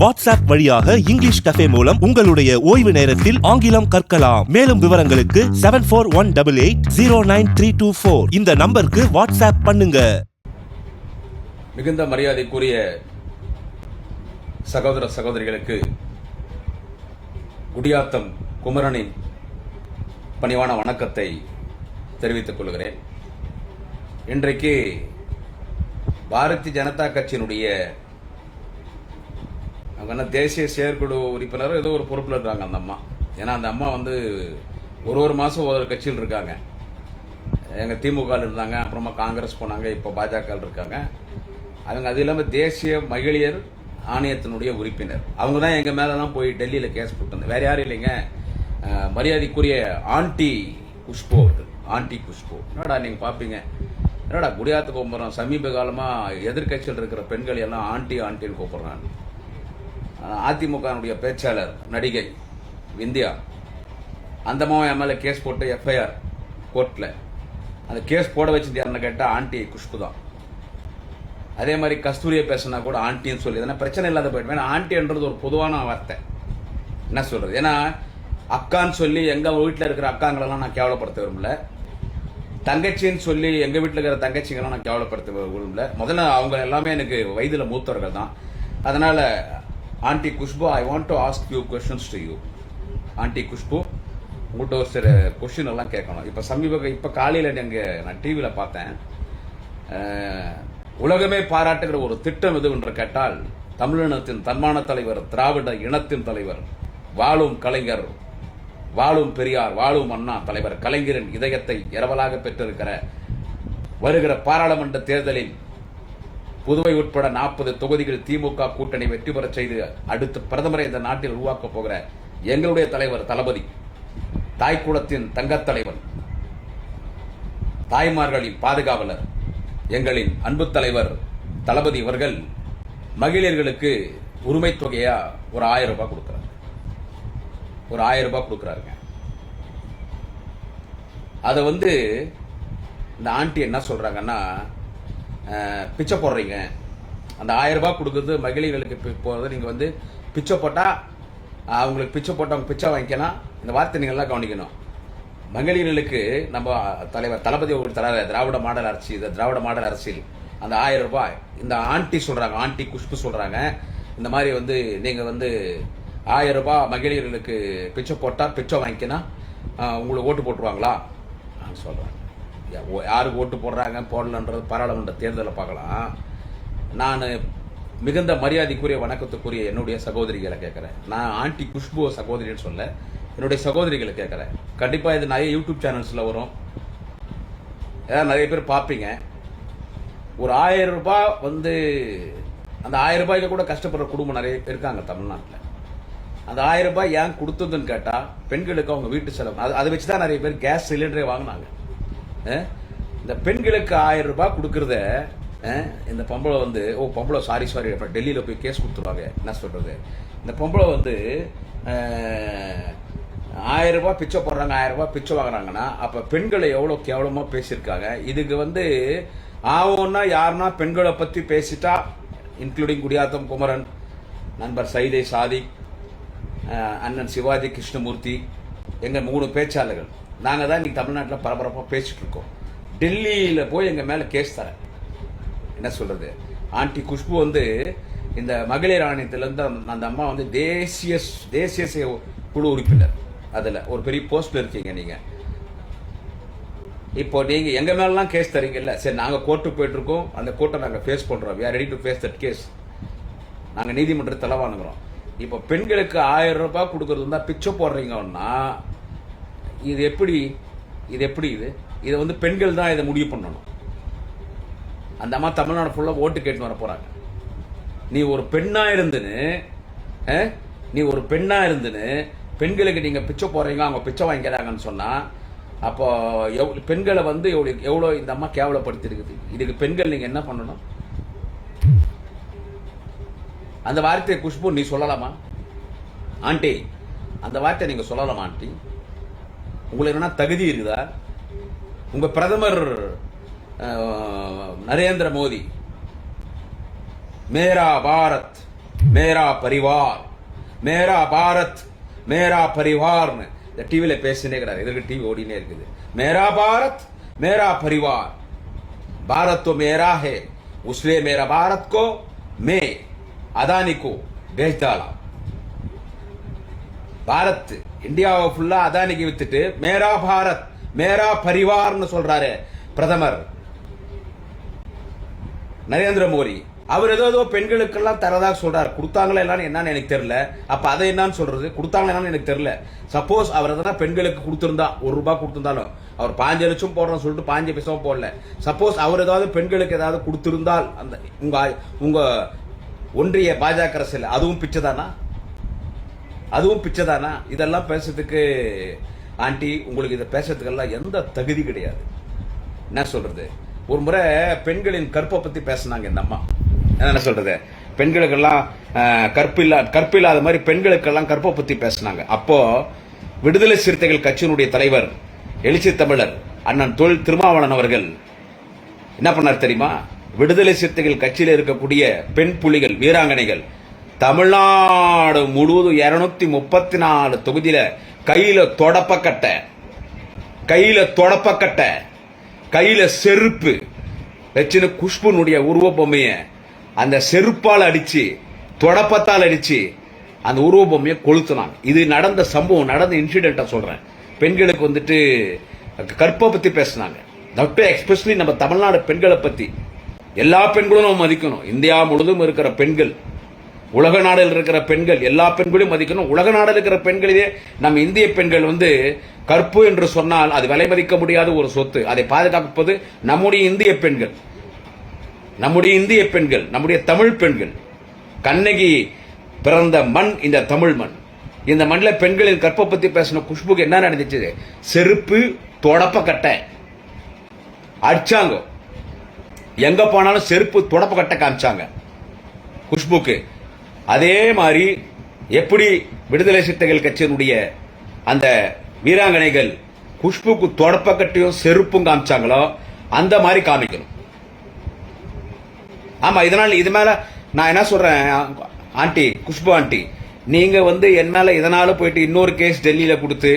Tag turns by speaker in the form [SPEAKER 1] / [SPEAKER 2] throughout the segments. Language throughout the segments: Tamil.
[SPEAKER 1] வாட்ஸ்அப் வழியாக இங்கிலீஷ் கஃபே மூலம் உங்களுடைய ஓய்வு நேரத்தில் ஆங்கிலம் கற்கலாம். மேலும் விவரங்களுக்கு seven four one double eight zero nine three two four இந்த நம்பருக்கு வாட்ஸ்அப் பண்ணுங்க.
[SPEAKER 2] மிகுந்த மரியாதைக்குரிய சகோதர சகோதரிகளுக்கு குடியாத்தம் குமரனின் பணிவான வணக்கத்தை தெரிவித்துக் கொள்கிறேன். இன்றைக்கு பாரதிய ஜனதா கட்சியினுடைய அவங்க என்ன தேசிய செயற்குழு உறுப்பினர் ஏதோ ஒரு பொறுப்பில் இருக்காங்க அந்த அம்மா. ஏன்னா அந்த அம்மா வந்து ஒரு ஒரு மாதம் ஒரு கட்சியில் இருக்காங்க. எங்கள் திமுகவில் இருந்தாங்க அப்புறமா காங்கிரஸ் போனாங்க இப்போ பாஜக இருக்காங்க. அவங்க அது இல்லாமல் தேசிய மகளிர் ஆணையத்தினுடைய உறுப்பினர். அவங்க தான் எங்கள் மேலே தான் போய் டெல்லியில் கேஸ் போட்டாங்க வேற யாரும் இல்லைங்க. மரியாதைக்குரிய ஆண்டி குஷ்போ அவர்கள் ஆண்டி குஷ்போ. என்னடா நீங்கள் பார்ப்பீங்க என்னடா குடியாத்து போகிறோம் சமீப காலமாக எதிர்க்கட்சியில் இருக்கிற பெண்கள் எல்லாம் ஆண்டி ஆண்டின்னு கூப்பிட்றாங்க. அதிமுகனுடைய பேச்சாளர் நடிகை விந்தியா அந்த அம்மாவும் என் மேலே கேஸ் போட்டு எஃப்ஐஆர் கோர்ட்டில் அந்த கேஸ் போட வச்சது யாருன்னு கேட்டால் ஆண்டி குஷ்பு தான். அதே மாதிரி கஸ்தூரியை பேசினா கூட ஆண்டின்னு சொல்லி. எதனா பிரச்சனை இல்லாத போயிட்டு ஏன்னா ஆண்டின்றது ஒரு பொதுவான வார்த்தை. என்ன சொல்கிறது ஏன்னா அக்கான்னு சொல்லி எங்கள் வீட்டில் இருக்கிற அக்காங்களெல்லாம் நான் கேவலப்படுத்த விரும்பல. தங்கச்சின்னு சொல்லி எங்கள் வீட்டில் இருக்கிற தங்கச்சிங்கெல்லாம் நான் கேவலப்படுத்த விரும்பல. முதல்ல அவங்க எல்லாமே எனக்கு வயதில் மூத்தவர்கள் தான். அதனால் aunty Khushbu I want to ask you questions to you aunty Khushbu உங்கள்கிட்ட ஒரு சில கொஸ்டின் எல்லாம் கேட்கணும். இப்போ சமீப இப்போ காலையில் நீங்கள் நான் டிவியில் பார்த்தேன். உலகமே பாராட்டுகிற ஒரு திட்டம் எது என்று கேட்டால் தமிழினத்தின் தன்மான தலைவர் திராவிட இனத்தின் தலைவர் வாழும் கலைஞர் வாழும் பெரியார் வாழும் அண்ணா தலைவர் கலைஞரின் இதயத்தை இரவலாக பெற்றிருக்கிற வருகிற பாராளுமன்ற தேர்தலில் புதுவை உட்பட நாற்பது தொகுதிகள் திமுக கூட்டணி வெற்றி பெறச் செய்து அடுத்து பிரதமரை இந்த நாட்டில் உருவாக்கப் போகிற எங்களுடைய தலைவர் தளபதி தாய்க்குளத்தின் தங்கத்தலைவன் தாய்மார்களின் பாதுகாவலர் எங்களின் அன்பு தலைவர் தளபதி அவர்கள் மகளிர்களுக்கு உரிமை தொகையா ஒரு ஆயிரம் ரூபாய் கொடுக்குறாரு ஒரு ஆயிரம் ரூபாய் கொடுக்குறாருங்க. அதை வந்து இந்த ஆண்டி என்ன சொல்றாங்கன்னா பிச்சை போடுறீங்க. அந்த ஆயிரம் ரூபாய் கொடுக்குறது மகளிர்களுக்கு போகிறது நீங்கள் வந்து பிச்சை போட்டால் அவங்களுக்கு பிச்சை போட்டவங்க பிச்சை வாங்கிக்கலாம். இந்த வார்த்தை நீங்கள்லாம் கவனிக்கணும். மகளிர்களுக்கு நம்ம தலைவர் தளபதி அவர்கள் தராத திராவிட மாடல் அரசு இது திராவிட மாடல் அரசியல். அந்த ஆயிரம் ரூபாய் இந்த ஆண்டி சொல்கிறாங்க ஆண்டி குஷ்பு சொல்கிறாங்க இந்த மாதிரி வந்து நீங்கள் வந்து ஆயிரம் ரூபாய் மகளிர்களுக்கு பிச்சை போட்டால் பிச்சை வாங்கிக்கினா உங்களுக்கு ஓட்டு போட்டுருவாங்களா? நான் சொல்கிறேன் யாருக்கு ஓட்டு போடுறாங்க போடலன்றது பாராளுமன்ற தேர்தலை பார்க்கலாம். நான் மிகுந்த மரியாதைக்குரிய வணக்கத்துக்குரிய என்னுடைய சகோதரிகளை கேட்குறேன். நான் ஆண்டி குஷ்பு சகோதரின்னு சொல்ல என்னுடைய சகோதரிகளை கேட்குறேன். கண்டிப்பாக இது நிறைய யூடியூப் சேனல்ஸில் வரும். ஏதாவது நிறைய பேர் பார்ப்பீங்க. ஒரு ஆயிரம் ரூபாய் வந்து அந்த ஆயிரம் ரூபாய்க்கு கூட கஷ்டப்படுற குடும்பம் நிறைய பேர் இருக்காங்க தமிழ்நாட்டில். அந்த ஆயிரம் ரூபாய் ஏன் கொடுத்ததுன்னு கேட்டால் பெண்களுக்கு அவங்க வீட்டு செலவு அது அதை வச்சு தான் நிறைய பேர் கேஸ் சிலிண்டரே வாங்கினாங்க. இந்த பெண்களுக்கு ஆயிரம் ரூபாய் கொடுக்கறத இந்த பொம்பளை வந்து ஓ பொம்பளை சாரி சாரி அப்புறம் டெல்லியில் போய் கேஸ் கொடுத்துருவாங்க. என்ன சொல்கிறது இந்த பொம்பளை வந்து ஆயிரம் ரூபாய் பிச்சை போடுறாங்க ஆயிரம் ரூபாய் பிச்சை வாங்குறாங்கன்னா அப்போ பெண்களை எவ்வளோ கேவலமாக பேசியிருக்காங்க? இதுக்கு வந்து ஆவோன்னா யாருன்னா பெண்களை பற்றி பேசிட்டா இன்க்ளூடிங் குடியாத்தம் குமரன் நண்பர் சைதை சாதி அண்ணன் சிவாஜி கிருஷ்ணமூர்த்தி எங்கள் மூணு பேச்சாளர்கள். நாங்கள் தான் இன்றைக்கி தமிழ்நாட்டில் பரபரப்பாக பேசிகிட்டு இருக்கோம். டெல்லியில் போய் எங்கள் மேலே கேஸ் தரேன். என்ன சொல்கிறது ஆண்டி குஷ்பு வந்து இந்த மகளிர் ஆணையத்திலிருந்து அந்த- அந்த அம்மா வந்து தேசிய தேசிய குழு உறுப்பினர். அதில் ஒரு பெரிய போஸ்ட்டில் இருக்கீங்க நீங்கள் இப்போ நீங்கள் எங்கள் மேலாம் கேஸ் தரீங்கல்ல? சரி நாங்கள் கோர்ட்டுக்கு போயிட்டுருக்கோம் அந்த கோர்ட்டை நாங்கள் ஃபேஸ் பண்ணுறோம் we are ready to face that case நாங்கள் நீதிமன்றத்தில் வாங்குறோம் இப்போ பெண்களுக்கு ஆயிரம் ரூபாய் கொடுக்கறது இருந்தா பிச்சை போடுறீங்கன்னா இது எப்படி இது எப்படி இது? இதை வந்து பெண்கள் தான் இதை முடிவு பண்ணணும். அந்த அம்மா தமிழ்நாடு ஃபுல்லாக ஓட்டு கேட்டு வர போறாங்க. நீ ஒரு பெண்ணா இருந்துன்னு நீ ஒரு பெண்ணா இருந்துன்னு பெண்களுக்கு நீங்க பிச்சை போறீங்க அவங்க பிச்சை வாங்கிக்கிறாங்கன்னு சொன்னா அப்போ எவ்வளவு பெண்களை வந்து எவ்வளோ எவ்வளோ இந்த அம்மா கேவலப்படுத்திருக்குது? இதுக்கு பெண்கள் நீங்க என்ன பண்ணணும்? அந்த வார்த்தையை குஷ்பு நீ சொல்லலாமா? ஆண்டி அந்த வார்த்தையை நீங்க சொல்லலாமா ஆண்டி? உங்களுக்கு என்ன தகுதி இருக்குதா உங்க பிரதமர் அஹ், நரேந்திர மோடி மேரா பாரத் மேரா பரிவார் மேரா பாரத் மேரா பரிவார்னு இந்த டிவியில பேசினே இருக்கிறார் இதற்கு டிவி ஓடினே இருக்குது மேரா பாரத் மேரா பரிவார் भारत तो मेरा है उसलिए मेरा भारत को मैं अदानी को बेच डाला பாரத் இந்தியாவை ஃபுல்லா அதானிக்கு வித்துட்டு மேரா பாரத் மேரா பரிவார்னு சொல்றாரு பிரதமர். நரேந்திர மோடி. அவர் ஏதோ ஏதோ பெண்களுக்கெல்லாம் தரதா சொல்றாரு. கொடுத்தாங்களா இல்லைன்னு என்னன்னு எனக்கு தெரியல. அப்ப அதை என்னன்னு சொல்றது? கொடுத்தாங்களா என்னன்னு எனக்கு தெரியல. சப்போஸ் அவர் எதனா பெண்களுக்கு கொடுத்திருந்தா ஒரு ரூபாய் கொடுத்திருந்தாலும் அவர் பாஞ்சு லட்சம் போடுறோம்னு சொல்லிட்டு பாஞ்சு பைசாவும் போடல. சப்போஸ் அவர் ஏதாவது பெண்களுக்கு ஏதாவது கொடுத்திருந்தால் அந்த உங்க உங்க ஒன்றிய பாஜக அரசியல் அதுவும் பிச்சைதானா? அதுவும் பிச்சைதானா? இதெல்லாம் பேசுறதுக்கு ஆண்டி உங்களுக்கு இதை பேசுறதுக்கெல்லாம் எந்த தகுதி கிடையாது. என்ன சொல்றது? ஒரு முறை பெண்களின் கற்பை பத்தி பேசினாங்க இந்த அம்மா. என்ன சொல்றது? பெண்களுக்கெல்லாம் கற்பில்லா கற்பில்லாத மாதிரி பெண்களுக்கெல்லாம் கற்பை பத்தி பேசினாங்க. அப்போ விடுதலை சிறுத்தைகள் கட்சியினுடைய தலைவர் எழுச்சி தமிழர் அண்ணன் தொழில் திருமாவளன் அவர்கள் என்ன பண்ணார் தெரியுமா? விடுதலை சிறுத்தைகள் கட்சியில் இருக்கக்கூடிய பெண் புலிகள் வீராங்கனைகள் தமிழ்நாடு முழுவதும் இருநூத்தி முப்பத்தி நாலு தொகுதியில கையில தொடப்பக்கட்டை கையில தொடப்பக்கட்டை கையில செருப்பு வச்சுன்னு குஷ்புனுடைய உருவ பொம்மைய அந்த செருப்பால் அடிச்சு தொடப்பத்தால் அடிச்சு அந்த உருவ பொம்மையை கொளுத்துனாங்க. இது நடந்த சம்பவம் நடந்த இன்சிடென்ட்டை சொல்றேன். பெண்களுக்கு வந்துட்டு கற்பை பத்தி பேசினாங்க. நட்டு எக்ஸ்பெஷலி நம்ம தமிழ்நாடு பெண்களை பத்தி. எல்லா பெண்களும் நம்ம மதிக்கணும். இந்தியா முழுவதும் இருக்கிற பெண்கள். உலக நாடில் இருக்கிற பெண்கள் எல்லா பெண்களையும் மதிக்கணும். உலக நாடில் இருக்கிற பெண்களிலே நம்ம இந்திய பெண்கள் வந்து கற்பு என்று சொன்னால் அது விலை மதிக்க முடியாத ஒரு சொத்து. அதை பாதுகாப்பது நம்முடைய இந்திய பெண்கள். நம்முடைய இந்திய பெண்கள் நம்முடைய தமிழ் பெண்கள். கண்ணகி பிறந்த மண் இந்த தமிழ் மண். இந்த மண்ணில் பெண்களின் கற்பை பத்தி பேசின குஷ்புக்கு என்ன நடந்துச்சு? செருப்பு தொடப்ப கட்டை. அடிச்சாங்க. எங்க போனாலும் செருப்பு தொடப்ப கட்டை காமிச்சாங்க. குஷ்புக்கு. அதே மாதிரி எப்படி விடுதலை சிறுத்தைகள் கட்சியினுடைய அந்த வீராங்கனைகள் குஷ்புக்கு தொடப்பக்கட்டையும் செருப்பும் காமிச்சாங்களோ அந்த மாதிரி காமிக்கணும். ஆமா இதனால் இது மேல நான் என்ன சொல்றேன் ஆண்டி குஷ்பு ஆண்டி நீங்க வந்து என் மேல இதனால போயிட்டு இன்னொரு கேஸ் டெல்லியில கொடுத்து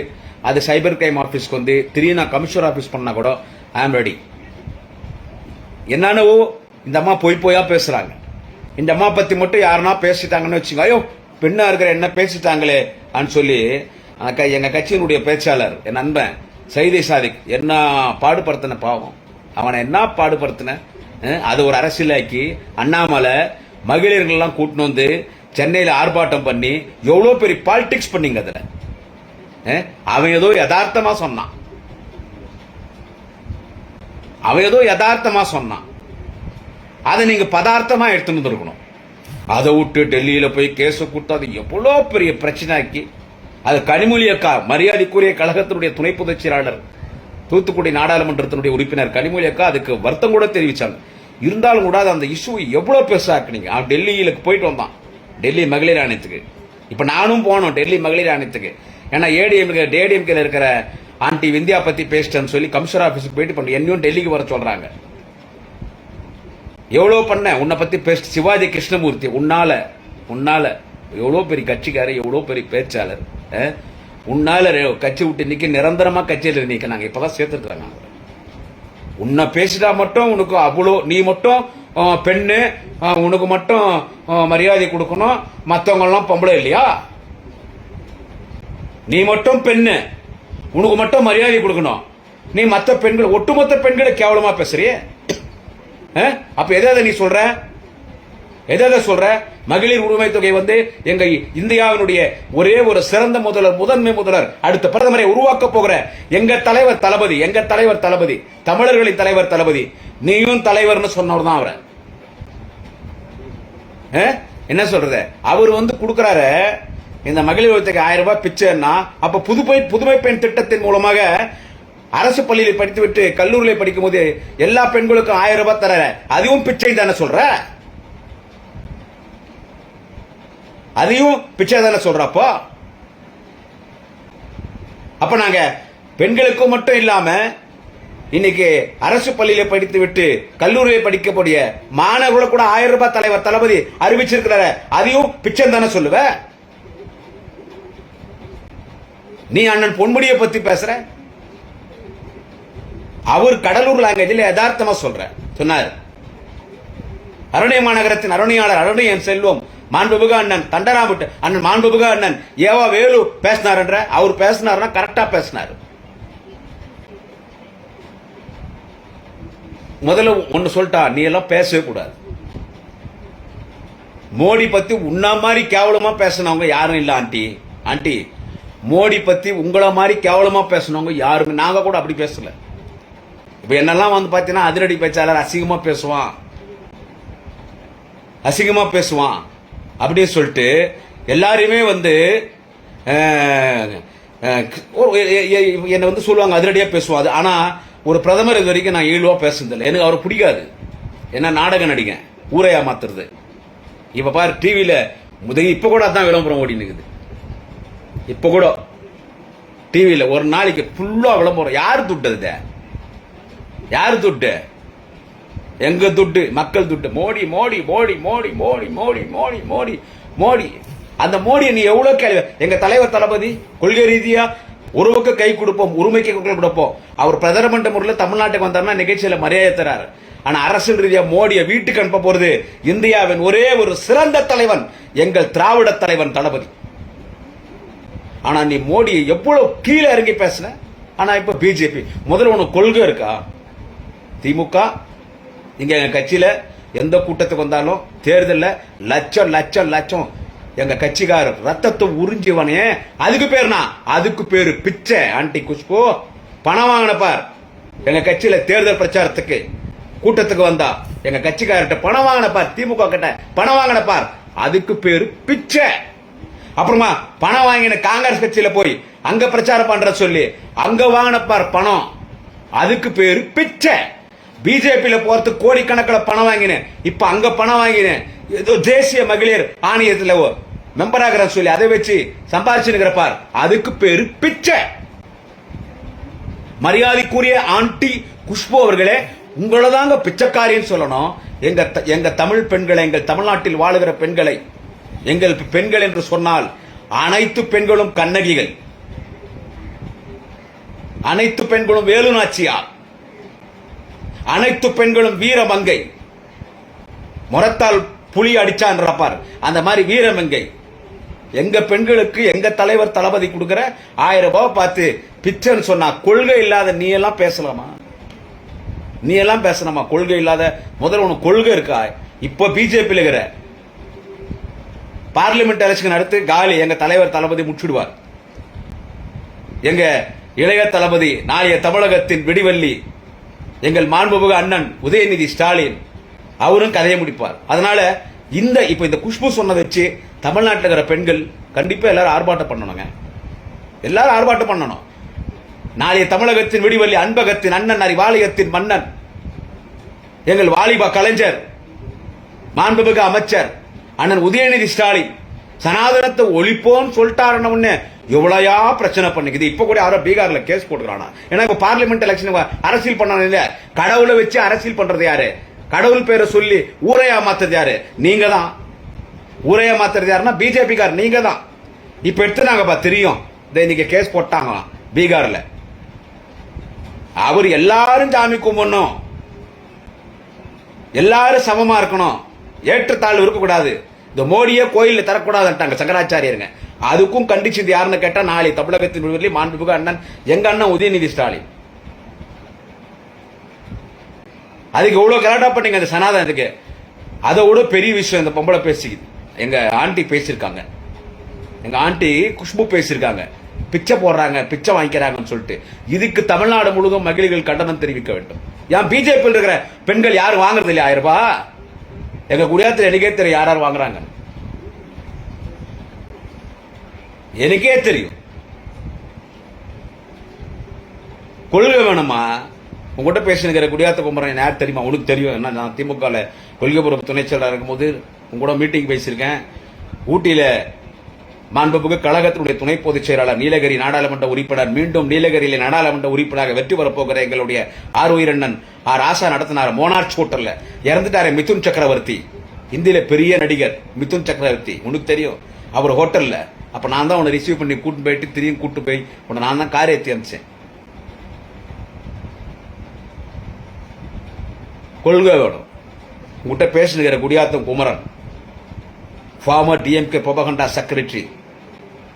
[SPEAKER 2] அது சைபர் கிரைம் ஆஃபீஸ்க்கு வந்து திடீர்னு நான் கமிஷனர் ஆஃபீஸ் பண்ணா கூட ஐ ஆம் ரெடி என்னன்னவோ இந்த அம்மா போய் போயா பேசுறாங்க. இந்த அம்மா பத்தி மட்டும் யாருன்னா பேசிட்டாங்கன்னு வச்சுங்க ஐயோ பெண்ணா இருக்கிற என்ன பேசிட்டாங்களே அப்படின்னு சொல்லி அக்கா, எங்க கட்சியினுடைய பேச்சாளர் என் நண்பன் சைதை சாதிக் என்ன பாடுபடுத்தின பாவம். அவனை என்ன பாடுபடுத்தின? அது ஒரு அரசியலாக்கி அண்ணாமலை மகளிர்கள் எல்லாம் கூட்டின்னு வந்து சென்னையில் ஆர்ப்பாட்டம் பண்ணி எவ்வளோ பெரிய பாலிடிக்ஸ் பண்ணிங்க அதில்? அவன் ஏதோ யதார்த்தமா சொன்னான். அவன் ஏதோ யதார்த்தமா சொன்னான். அதை நீங்கள் பதார்த்தமாக எடுத்துன்னு வந்துருக்கணும். அதை விட்டு டெல்லியில் போய் கேஸை கொடுத்து அது எவ்வளோ பெரிய பிரச்சனையாக்கி அது கனிமொழி அக்கா மரியாதைக்குரிய கழகத்தினுடைய துணை பொதுச் செயலாளர் தூத்துக்குடி நாடாளுமன்றத்தினுடைய உறுப்பினர் கனிமொழி அக்கா அதுக்கு வருத்தம் கூட தெரிவிச்சாங்க. இருந்தாலும் கூட அது அந்த இஷ்யூ எவ்வளோ பெருசாக்குனீங்க அவன் டெல்லியில் போயிட்டு வந்தான். டெல்லி மகளிர் ஆணையத்துக்கு. இப்போ நானும் போனோம் டெல்லி மகளிர் ஆணையத்துக்கு. ஏன்னா ஏடிஎம்கே டேடிஎம்கேல இருக்கிற ஆண்டி விந்தியா பற்றி பேசிட்டேன்னு சொல்லி கமிஷனர் ஆஃபீஸுக்கு போயிட்டு பண்ண. என்னையும் டெல்லிக்கு வர சொல்கிறாங்க எவ்வளோ பண்ண? உன்னை பற்றி பேச சிவாஜி கிருஷ்ணமூர்த்தி. உன்னால உன்னால எவ்வளோ பெரிய கட்சிக்காரர் எவ்வளோ பெரிய பேச்சாளர் அஹ்? உன்னால கட்சி விட்டு இன்னைக்கு நிரந்தரமாக கட்சியில் கட்சியில நாங்கள் இப்போ தான் சேர்த்துருக்காங்க. உன்னை பேசிட்டா மட்டும் உனக்கு அவ்வளோ நீ மட்டும் பெண்ணு உனக்கு மட்டும் மரியாதை கொடுக்கணும். மத்தவங்க பொம்பளை இல்லையா? நீ மட்டும் பெண்ணு உனக்கு மட்டும் மரியாதை கொடுக்கணும். நீ மற்ற பெண்கள் ஒட்டுமொத்த பெண்களை கேவலமாக பேசுறியே? அப்ப எதை எதை நீ சொல்ற? எதை எதை சொல்ற? மகளிர் உரிமை தொகை வந்து எங்க இந்தியாவினுடைய ஒரே ஒரு சிறந்த முதல்வர் முதன்மை முதல்வர் அடுத்த பிரதமரை உருவாக்க போகிற எங்க தலைவர் தளபதி எங்க தலைவர் தளபதி தமிழர்களின் தலைவர் தளபதி நீயும் தலைவர்னு சொன்னவர் தான் அவரை. என்ன சொல்றது? அவர் வந்து கொடுக்கறாரு இந்த மகளிர் உரிமைக்கு ஆயிரம் ரூபாய் பிச்சைன்னா அப்ப புதுமை புதுமை பெண் திட்டத்தின் மூலமாக அரசு பள்ளியில் படித்துவிட்டு கல்லூரியில் படிக்கும் போது எல்லா பெண்களுக்கும் ஆயிரம் ரூபாய் தர அதுவும் பிச்சை தானே சொல்ற? அதையும் பிச்சை தானே சொல்றப்போ அப்ப? நாங்க பெண்களுக்கும் மட்டும் இல்லாம இன்னைக்கு அரசு பள்ளியில படித்து விட்டு கல்லூரியில் படிக்கக்கூடிய மாணவர்களை கூட ஆயிரம் ரூபாய் தலைவர் தளபதி அறிவிச்சிருக்கிறார. அதையும் பிச்சை தானே சொல்லுவ? நீ அண்ணன் பொன்முடியை பத்தி பேசுற? அவர் கடலூர் லாங்குவேஜில் யதார்த்தமா சொல்ற சொன்னார். அருணை மாநகரத்தின் அருணையாளர் அருணையன் செல்வம் மாண்புமிகு அண்ணன் தண்டராமுட்டு அண்ணன் மாண்புமிகு அண்ணன் ஏவா வேலு பேசினார்ன்ற அவர் பேசினார்னா கரெக்டா பேசினார். முதல்ல ஒன்னு சொல்லிட்டா நீ எல்லாம் பேசவே கூடாது. மோடி பத்தி உன்ன மாதிரி கேவலமா பேசினவங்க யாரும் இல்லை ஆண்டி. ஆண்டி மோடி பத்தி உங்களை மாதிரி கேவலமா பேசினவங்க யாருமே நாங்க கூட அப்படி பேசல. இப்போ என்னெல்லாம் வந்து பார்த்தீங்கன்னா அதிரடி பேச்சாளர் அசிங்கமாக பேசுவான். அசிங்கமாக பேசுவான். அப்படின்னு சொல்லிட்டு எல்லாரையுமே வந்து என்னை வந்து சொல்லுவாங்க அதிரடியாக பேசுவான் அது. ஒரு பிரதமர் இது வரைக்கும் நான் இயல்பா பேசுனதில்லை. எனக்கு அவரை பிடிக்காது. என்ன நாடக நடிகன். ஊரை ஏமாத்துறது இப்போ பாரு டிவியில் முதல் இப்போ கூட அதான் விளம்பரம் ஓடி நிற்குது இப்போ கூட டிவியில் ஒரு நாளைக்கு ஃபுல்லாக விளம்பரம். யார் துட்டது யார் துட்டு? எங்க துட்டு? மக்கள் துட்டு. மோடி மோடி மோடி மோடி மோடி மோடி மோடி மோடி மோடி. அந்த மோடியை நீ எவ்வளவு கேள்வி எங்க தலைவர் தளபதி கொள்கை ரீதியா உறவுக்கு கை கொடுப்போம் உரிமைக்கு கை கொடுப்போம் அவர் பிரதமர் முறையில் தமிழ்நாட்டுக்கு வந்தார்னா நிகழ்ச்சியில மரியாதை தராரு. ஆனா அரசியல் ரீதியா மோடியை வீட்டுக்கு அனுப்ப போறது இந்தியாவின் ஒரே ஒரு சிறந்த தலைவன் எங்கள் திராவிட தலைவன் தளபதி. ஆனா நீ மோடியை எவ்வளவு கீழே இறங்கி பேசுன? ஆனா இப்ப பிஜேபி முதல்ல உனக்கு கொள்கை இருக்கா? திமுக இங்கே எங்கள் கட்சியில் எந்த கூட்டத்துக்கு வந்தாலும் தேர்தலில் லட்சம் லட்சம் லட்சம் எங்க கட்சிக்காரர் ரத்தத்தை உறிஞ்சிவனே அதுக்கு பேர்னா அதுக்கு பேரு பிச்சை ஆண்டி குஷ்பு. பணம் வாங்கின பார். எங்க கட்சியில தேர்தல் பிரச்சாரத்துக்கு கூட்டத்துக்கு வந்தா எங்க கட்சிக்காரர்கிட்ட பணம் வாங்கின பார் திமுக கிட்ட பணம் வாங்கின பார். அதுக்கு பேரு பிச்சை. அப்புறமா பணம் வாங்கின காங்கிரஸ் கட்சியில போய் அங்க பிரச்சாரம் பண்ற சொல்லி அங்க வாங்கின பார் பணம். அதுக்கு பேரு பிச்சை. பிஜேபியில் போகிறதுக்கு கோடிக்கணக்கில் பணம் வாங்கினேன். இப்போ அங்கே பணம் வாங்கினேன். ஏதோ தேசிய மகளிர் ஆணையத்தில் மெம்பராகிற சொல்லி அதை வச்சு சம்பாதிச்சுங்கிற பார். அதுக்கு பேரு பிச்சை. மரியாதைக்குரிய ஆண்டி குஷ்பு அவர்களே உங்களை தாங்க பிச்சைக்காரின்னு சொல்லணும். எங்க த- எங்க தமிழ் பெண்களை எங்கள் தமிழ்நாட்டில் வாழுகிற பெண்களை எங்கள் பெண்கள் என்று சொன்னால் அனைத்து பெண்களும் கண்ணகிகள். அனைத்து பெண்களும் வேலுநாச்சியார். அனைத்து பெண்களும் வீரமங்கை முரத்தால் புலி அடிச்சான்றப்பார் அந்த மாதிரி வீரமங்கை எங்க பெண்களுக்கு எங்க தலைவர் தளபதி கொடுக்கிற ஆயிரம் ரூபாய் பார்த்து பிச்சைன்னு சொன்னா கொள்கை இல்லாத நீ எல்லாம் பேசலாமா? நீ எல்லாம் பேசலாமா கொள்கை இல்லாத முதல்ல உனக்கு கொள்கை இருக்கா? இப்ப பிஜேபி இருக்கிற பார்லிமெண்ட் எலெக்ஷன் அடுத்து காலி எங்க தலைவர் தளபதி முற்றிடுவார் எங்க இளைய தளபதி நாளைய தமிழகத்தின் விடிவள்ளி எங்கள் மாண்புமிகு அண்ணன் உதயநிதி ஸ்டாலின் அவரும் கதையை முடிப்பார். அதனால இந்த இப்போ இந்த குஷ்பு சொன்னதை வச்சு தமிழ்நாட்டில் இருக்கிற பெண்கள் கண்டிப்பாக எல்லாரும் ஆர்ப்பாட்டம் பண்ணணுங்க. எல்லாரும் ஆர்ப்பாட்டம் பண்ணணும். நாளைய தமிழகத்தின் விடிவள்ளி அன்பகத்தின் அண்ணன் அறிவாலயத்தின் மன்னன் எங்கள் வாலிப கலைஞர் மாண்புமிகு அமைச்சர் அண்ணன் உதயநிதி ஸ்டாலின் சனாதனத்தை ஒழிப்போன்னு சொல்லிட்டாருன்னு எவ்வளோயா பிரச்சனை பண்ணிக்குது? இப்ப கூட யாரோ பீகார்ல கேஸ் போட்டுக்கிறானா? ஏன்னா இப்ப பார்லிமெண்ட் எலெக்ஷன் அரசியல் பண்ணணும் இல்ல. கடவுளை வச்சு அரசியல் பண்றது யாரு? கடவுள் பேரை சொல்லி ஊரையா மாத்துறது யாரு? நீங்க தான் ஊரையா மாத்துறது யாருன்னா பிஜேபி கார் நீங்க தான் இப்ப எடுத்துனாங்கப்பா தெரியும். இதை இன்னைக்கு கேஸ் போட்டாங்களாம் பீகார்ல. அவர் எல்லாரும் சாமி கும்பிடணும். எல்லாரும் சமமா இருக்கணும். ஏற்றத்தாழ்வு இருக்கக்கூடாது. இந்த மோடியே கோயிலில் தரக்கூடாதுன்ட்டாங்க சங்கராச்சாரியருங்க. அதுக்கும் கண்டிச்சது யாருன்னு கேட்டா நாளை தமிழகத்தின் விடுதலை மாண்புமிகு அண்ணன் எங்க அண்ணன் உதயநிதி ஸ்டாலின். அதுக்கு எவ்வளவு கலாட்டா பண்ணீங்க அந்த சனாதனத்துக்கு அதை விட பெரிய விஷயம் இந்த பொம்பளை பேசிக்குது. எங்க ஆண்டி பேசியிருக்காங்க. எங்க ஆண்டி குஷ்பு பேசியிருக்காங்க. பிச்சை போடுறாங்க பிச்சை வாங்கிக்கிறாங்கன்னு சொல்லிட்டு. இதுக்கு தமிழ்நாடு முழுவதும் மகிழ்கள் கண்டனம் தெரிவிக்க வேண்டும். ஏன் பிஜேபியில் இருக்கிற பெண்கள் யாரும் வாங்குறது இல்லையா ஆயிரம் ரூபாய்? எங்க குடியாத்தில் எனக்கே யார் யார் வாங்குறாங்க? எனக்கே தெரியும். கொள்கை வேணுமா? உங்ககிட்ட பேசினுக்கிற குடியாத்த குமரன் யார் தெரியுமா? உனக்கு தெரியும். என்ன நான் திமுகவில் கொள்கைபுரம் துணை செயலராக இருக்கும்போது உங்க கூட மீட்டிங் பேசியிருக்கேன். ஊட்டியில் மாண்புமிகு கழகத்தினுடைய துணை பொதுச் செயலாளர் நீலகிரி நாடாளுமன்ற உறுப்பினர் மீண்டும் நீலகிரியில் நாடாளுமன்ற உறுப்பினராக வெற்றி வரப்போகிற எங்களுடைய ஆர் உயிரண்ணன் ஆர் ஆசா நடத்தினார் மோனார்ச் ஹோட்டல்ல இறந்துட்டாரு மிதுன் சக்கரவர்த்தி. இந்தியில பெரிய நடிகர் மிதுன் சக்கரவர்த்தி. உனக்கு தெரியும். அவர் ஹோட்டல்ல. அப்ப நான் தான் உன்னை ரிசீவ் பண்ணி கூட்டு போயிட்டு திரும்பி கூட்டு போய் உன்னை நான் தான் காரை ஏற்றி அனுப்பிச்சேன். கொள்கை வேணும். உங்ககிட்ட பேசுகிற Gudiyattam Kumaran. Former DMK propaganda secretary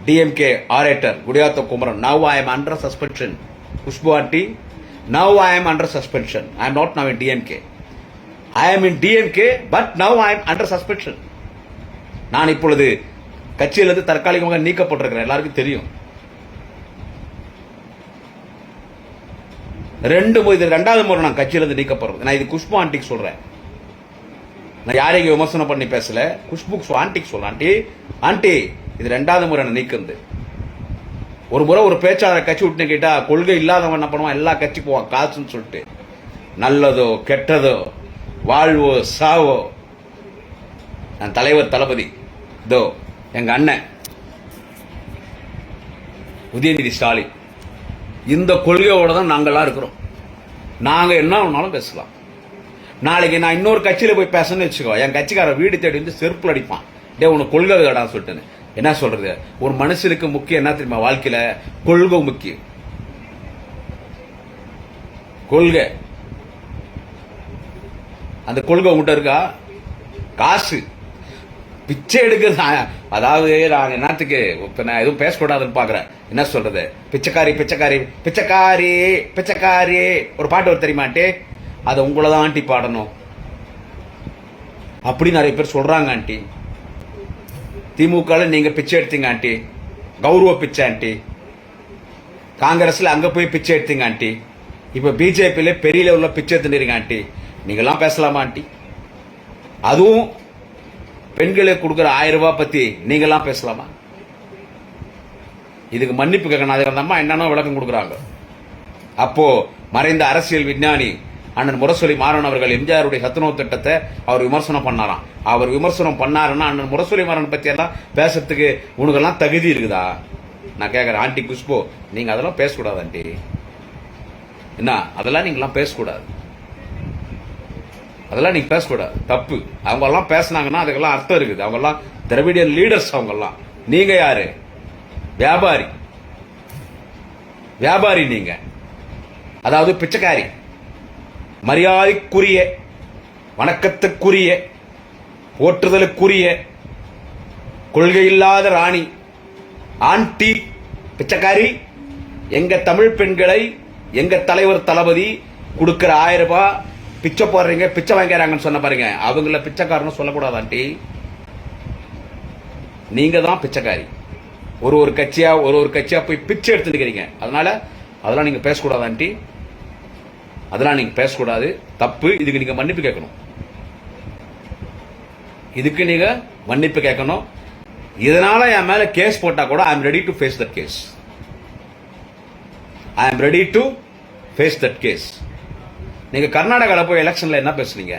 [SPEAKER 2] DMK orator Gudiyattam Kumaran. Now I am under suspension Khushbu aunty now I am under suspension I am not now in DMK I am in DMK but now I am under suspension நான் இப்பொழுது கட்சியிலிருந்து தற்காலிகமாக நீக்கப்பட்டிருக்கிறேன். எல்லாருக்கும் தெரியும். ரெண்டு முறை இது ரெண்டாவது முறை நான் கட்சியிலிருந்து நீக்கப்படுறது. நான் இது குஷ்பு ஆண்டிக்கு சொல்றேன். நான் யாரையும் விமர்சனம் பண்ணி பேசல. குஷ்பு ஆண்டிக்கு சொல்றேன். ஆண்டி ஆண்டி இது ரெண்டாவது முறை நான் நீக்கிறது. ஒரு முறை ஒரு பேச்சாளர் கட்சி விட்டு கேட்டா கொள்கை இல்லாதவன் என்ன பண்ணுவான்? எல்லா கட்சி போவான். காசுன்னு சொல்லிட்டு. நல்லதோ கெட்டதோ வாழ்வோ சாவோ. நான் தலைவர் தளபதி. இதோ எங்கள் அண்ணன். உதயநிதி ஸ்டாலின். இந்த கொள்கையோட தான் நாங்கள்லாம் இருக்கிறோம். நாங்கள் என்ன ஒன்றாலும் பேசலாம். நாளைக்கு நான் இன்னொரு கட்சியில் போய் பேசணும்னு வச்சுக்கோ. என் கட்சிக்கார வீடு தேடி வந்து செருப்பில் அடிப்பான். டே உனக்கு கொள்கை கடான்னு சொல்லிட்டேன்னு என்ன சொல்றது? ஒரு மனுஷனுக்கு முக்கியம் என்ன தெரியுமா வாழ்க்கையில? கொள்கை முக்கியம். கொள்கை. அந்த கொள்கை உங்கள்கிட்ட இருக்கா? காசு. பிச்சை எடுக்கிறது அதாவது நான் என்னத்துக்கு இப்ப நான் எதுவும் பேசக்கூடாதுன்னு பாக்குறேன். என்ன சொல்றது? பிச்சைக்காரி பிச்சைக்காரி பிச்சைக்காரி பிச்சைக்காரி. ஒரு பாட்டு ஒரு தெரியுமாட்டி அதை உங்களை தான் ஆண்டி பாடணும். அப்படி நிறைய பேர் சொல்றாங்க ஆண்டி. திமுகவில் நீங்க பிச்சை எடுத்தீங்க ஆண்டி. கௌரவ பிச்சை ஆண்டி. காங்கிரஸ்ல அங்க போய் பிச்சை எடுத்தீங்க ஆண்டி. இப்ப பிஜேபியில பெரிய லெவல்ல பிச்சை எடுத்துட்டு ஆண்டி. நீங்கெல்லாம் பேசலாமா ஆண்டி? அதுவும் பெண்களுக்கு கொடுக்குற ஆயிரம் ரூபாய் பத்தி நீங்கெல்லாம் பேசலாமா? இதுக்கு மன்னிப்பு கேட்கணும். அதுக்கு அம்மா என்னென்ன விளக்கம் கொடுக்குறாங்க. அப்போ மறைந்த அரசியல் விஞ்ஞானி அண்ணன் முரசொலி மாறன் அவர்கள் எம்ஜிஆருடைய சத்துணவு திட்டத்தை அவர் விமர்சனம் பண்ணாராம். அவர் விமர்சனம் பண்ணாருன்னா அண்ணன் முரசொலி மாறன் பத்தி எல்லாம் பேசுறதுக்கு உனக்கெல்லாம் தகுதி இருக்குதா? நான் கேட்கறேன். ஆண்டி குஷ்போ நீங்க அதெல்லாம் பேசக்கூடாது ஆண்டி. என்ன? அதெல்லாம் நீங்களாம் பேசக்கூடாது. அதெல்லாம் நீங்க பேசக்கூடாது தப்பு. அவங்க எல்லாம் பேசுனாங்கன்னா அதுக்கெல்லாம் அர்த்தம் இருக்குது. அவங்க எல்லாம் திராவிடியன் லீடர்ஸ் அவங்க எல்லாம் நீங்க யாரு? வியாபாரி. வியாபாரி நீங்க. அதாவது பிச்சைக்காரி. மரியாதைக்குரிய வணக்கத்துக்குரிய போற்றுதலுக்குரிய கொள்கை இல்லாத ராணி ஆண்டி பிச்சைக்காரி எங்க தமிழ் பெண்களை எங்க தலைவர் தளபதி கொடுக்கிற ஆயிரம் ரூபாய் பிச்சை போடுறீங்க பிச்சை வாங்கிறாங்கன்னு சொன்ன பாருங்க. அவங்கள பிச்சைக்காரன்னு சொல்லக்கூடாது ஆண்டி. நீங்க தான் பிச்சைக்காரி. ஒரு ஒரு கட்சியா ஒரு ஒரு கட்சியா போய் பிச்சை எடுத்துக்கிறீங்க அதனால அதெல்லாம் நீங்க பேசக்கூடாது ஆண்டி. அதெல்லாம் நீங்க பேசக்கூடாது. தப்பு. இதுக்கு நீங்க மன்னிப்பு கேட்கணும். இதுக்கு நீங்க மன்னிப்பு கேட்கணும். இதனால என் மேல கேஸ் போட்டா கூட I am ready to face that case I am ready to face that case நீங்க கர்நாடகால போய் எலெக்ஷன்ல என்ன பேசுனீங்க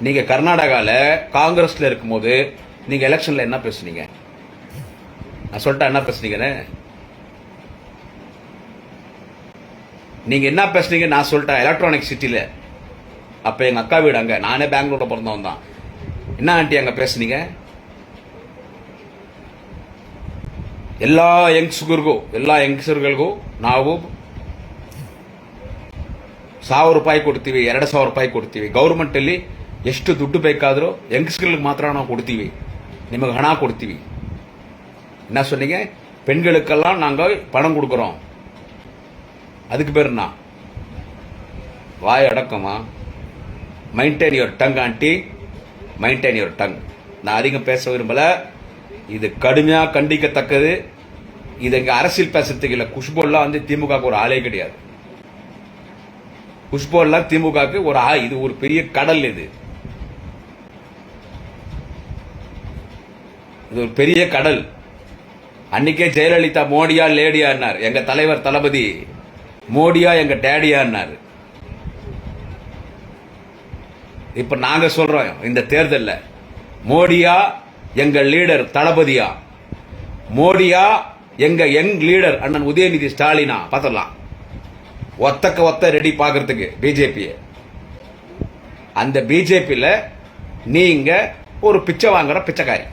[SPEAKER 2] நீங்க கர்நாடகால காங்கிரஸ்ல இருக்கும்போது நீங்க எலெக்ஷன்ல என்ன பேசுனீங்க நான் சொல்லிட்டா என்ன பேசுனீங்கன்னு நீங்க என்ன பேசுனீங்க நான் சொல்லிட்டேன் எலக்ட்ரானிக் சிட்டில அப்ப எங்க அக்கா வீடு அங்க நானே பெங்களூர்ல பிறந்தவன் தான் என்ன ஆண்டி அங்க பேசுனீங்க ಎಲ್ಲಾ ಯಂಗ್ಸ್ಗರಿಗೂ ಎಲ್ಲ ಯಂಗ್ಸ್ಟರ್ಗಳಿಗೂ ನಾವು ಸಾವಿರ ರೂಪಾಯಿ ಕೊಡ್ತೀವಿ ಎರಡು ಸಾವಿರ ರೂಪಾಯಿ ಕೊಡ್ತೀವಿ ಗೌರ್ಮೆಂಟ್ ಅಲ್ಲಿ ಎಷ್ಟು ದುಡ್ಡು ಬೇಕಾದರೂ ಯಂಗ್ಸ್ಗಳಿಗೆ ಮಾತ್ರ ನಾವು ಕೊಡ್ತೀವಿ ನಿಮಗೆ ಹಣ ಕೊಡ್ತೀವಿ என்ன சொன்னீங்க பெண்களுக்கெல்லாம் நாங்கள் பணம் கொடுக்குறோம் அதுக்கு பேர் என்ன வாய் அடக்கமா maintain your tongue aunty maintain your tongue நான் அதிகம் பேச விரும்பல இது கடுமையா கண்டிக்கத்தக்கது இது இங்க அரசியல் பேசுறதுக்கு இல்ல குஷ்போல்லாம் வந்து திமுக ஒரு ஆளே கிடையாது குஷ்போல்லாம் திமுக ஒரு ஆ இது ஒரு பெரிய கடல் இது. இது ஒரு பெரிய கடல். அன்னைக்கே ஜெயலலிதா மோடியா லேடியான்னார் எங்க தலைவர் தளபதி மோடியா எங்க டேடியான்னாரு இப்ப நாங்க சொல்றோம் இந்த தேர்தல்ல. மோடியா எங்க லீடர் தளபதியா? மோடியா எங்க யங் லீடர் அண்ணன் உதயநிதி ஸ்டாலினா? பார்த்தலாம் ஒத்தக்க ஒத்த ரெடி பார்க்கறதுக்கு பிஜேபி அந்த பிஜேபியில் நீங்க ஒரு பிச்சை வாங்குற பிச்சைக்காரி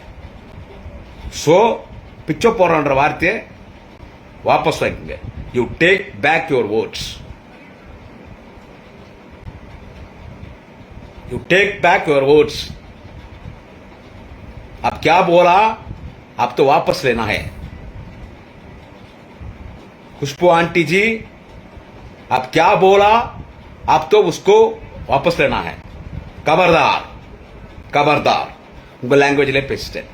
[SPEAKER 2] ஸோ பிச்சை போடுறன்ற வார்த்தையை வாபஸ் வாங்கிக்கங்க you take back your votes you take back your votes अब क्या बोला अब तो वापस लेना है खुशबू आंटी जी अब क्या बोला अब तो उसको वापस लेना है खबरदार खबरदार உங்க லாங்குவேஜிலே பேசிட்டேன்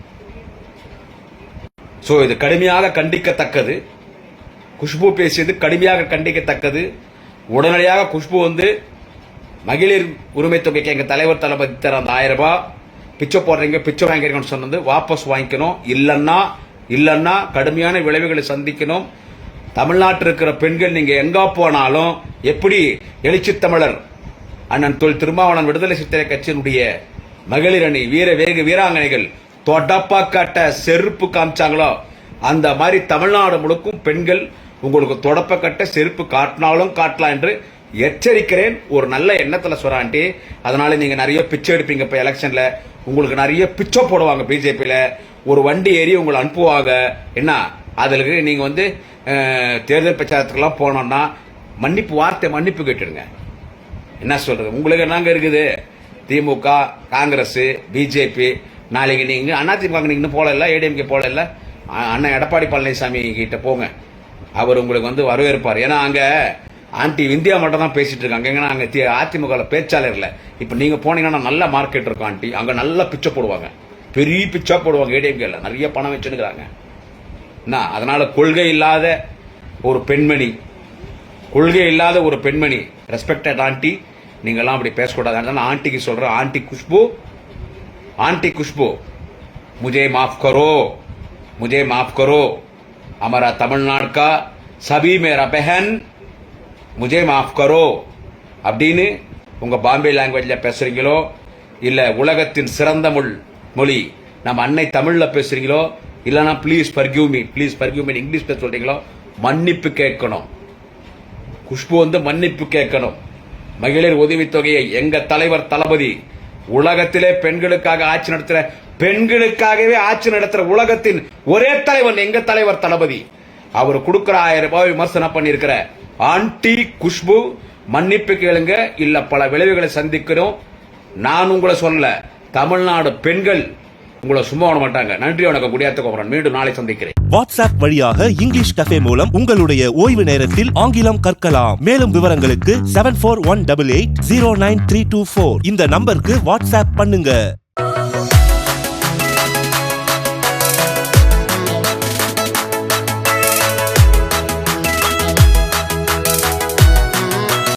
[SPEAKER 2] ஸோ இது கடுமையாக கண்டிக்கத்தக்கது குஷ்பு பேசியது கடுமையாக கண்டிக்கத்தக்கது உடனடியாக குஷ்பு வந்து மகளிர் உரிமை தொகைக்கு எங்க தலைவர் தளபதி தர அந்த ஆயிரம் ரூபாய் பிச்சை போடுறீங்க பிச்சை வாங்கிறீங்கன்னு சொன்னது வாபஸ் வாங்கிக்கணும் இல்லைன்னா இல்லைன்னா கடுமையான விளைவுகளை சந்திக்கணும் தமிழ்நாட்டில் இருக்கிற பெண்கள் நீங்கள் எங்கே போனாலும் எப்படி எழுச்சி தமிழர் அண்ணன் தொல் திருமாவளவன் விடுதலை சித்திரை கட்சியினுடைய மகளிர் அணி வீர வேக வீராங்கனைகள் தொடப்பா காட்ட செருப்பு காமிச்சாங்களோ? அந்த மாதிரி தமிழ்நாடு முழுக்கும் பெண்கள் உங்களுக்கு தொடப்ப கட்ட செருப்பு காட்டினாலும் காட்டலாம் என்று எச்சரிக்கிறேன். ஒரு நல்ல எண்ணத்தில் சொராண்டி அதனால நீங்க நிறைய பிச்சை எடுப்பீங்க இப்போ எலெக்ஷன்ல. உங்களுக்கு நிறைய பிச்சை போடுவாங்க பிஜேபியில். ஒரு வண்டி ஏறி உங்களை அனுப்புவாங்க. என்ன? அதில் நீங்கள் வந்து தேர்தல் பிரச்சாரத்துக்கெல்லாம் போனோம்னா மன்னிப்பு வார்த்தை மன்னிப்பு கேட்டுடுங்க. என்ன சொல்கிறது உங்களுக்கு என்னங்க இருக்குது? திமுக காங்கிரஸ் பிஜேபி நாளைக்கு நீங்கள் அதிமுக நீங்கள் இன்னும் போல ஏடிஎம்கே போகல அண்ணன் எடப்பாடி பழனிசாமி கிட்ட போங்க. அவர் உங்களுக்கு வந்து வரவேற்பார். ஏன்னா அங்கே ஆன்டி இந்தியா மட்டும் தான் பேசிட்டு இருக்காங்க. எங்கன்னா அங்கே அதிமுகவில் அதிமுக பேச்சாளர் இல்லை. இப்போ நீங்கள் போனீங்கன்னா நல்ல மார்க்கெட் இருக்கும் ஆண்டி அங்கே நல்ல பிச்சை போடுவாங்க. பெரிய பிச்சா போடுவாங்க ஏடிஎம்கேல. நிறைய பணம் வச்சுருக்காங்க என்ன அதனால கொள்கை இல்லாத ஒரு பெண்மணி கொள்கை இல்லாத ஒரு பெண்மணி ரெஸ்பெக்டட் ஆண்டி நீங்கெல்லாம் அப்படி பேசக்கூடாது அதனால ஆண்டிக்கு சொல்றேன் ஆண்டி குஷ்பு आंटी खुशबू मुझे माफ करो मुझे माफ करो हमारा तमिलनाडु का सभी मेरा बहन मुझे माफ करो அப்படின்னு உங்க பாம்பே லாங்குவேஜ்ல பேசுறீங்களோ இல்ல உலகத்தின் சிறந்த மொழி மொழி நம்ம அன்னை தமிழ்ல பேசுறீங்களோ இல்லைனா please forgive me please forgive me English பேச சொல்றீங்களோ? மன்னிப்பு கேட்கணும். குஷ்பு வந்து மன்னிப்பு கேட்கணும். மகளிர் உதவித் தொகையை எங்க தலைவர் தளபதி உலகத்திலே பெண்களுக்காக ஆட்சி நடத்துற பெண்களுக்காகவே ஆட்சி நடத்துற உலகத்தின் ஒரே தலைவன் எங்க தலைவர் தளபதி? அவர் கொடுக்கிற ஆயிரம் ரூபாய் விமர்சனம் பண்ணியிருக்கிற ஆண்டி குஷ்பு மன்னிப்பு கேளுங்க இல்ல பல விளைவுகளை சந்திக்கிறோம் நான் உங்களை சொல்ல தமிழ்நாடு பெண்கள் உங்களை சும்மா விட மாட்டாங்க. நன்றி வணக்கம். குடியாத்த கோபுரன் மீண்டும் நாளை சந்திக்கிறேன்.
[SPEAKER 1] வாட்ஸ்அப் வழியாக இங்கிலீஷ் கஃபே மூலம் உங்களுடைய ஓய்வு நேரத்தில் ஆங்கிலம் கற்கலாம். மேலும் விவரங்களுக்கு seven four one double eight zero nine three two four இந்த நம்பருக்கு வாட்ஸ்அப் பண்ணுங்க.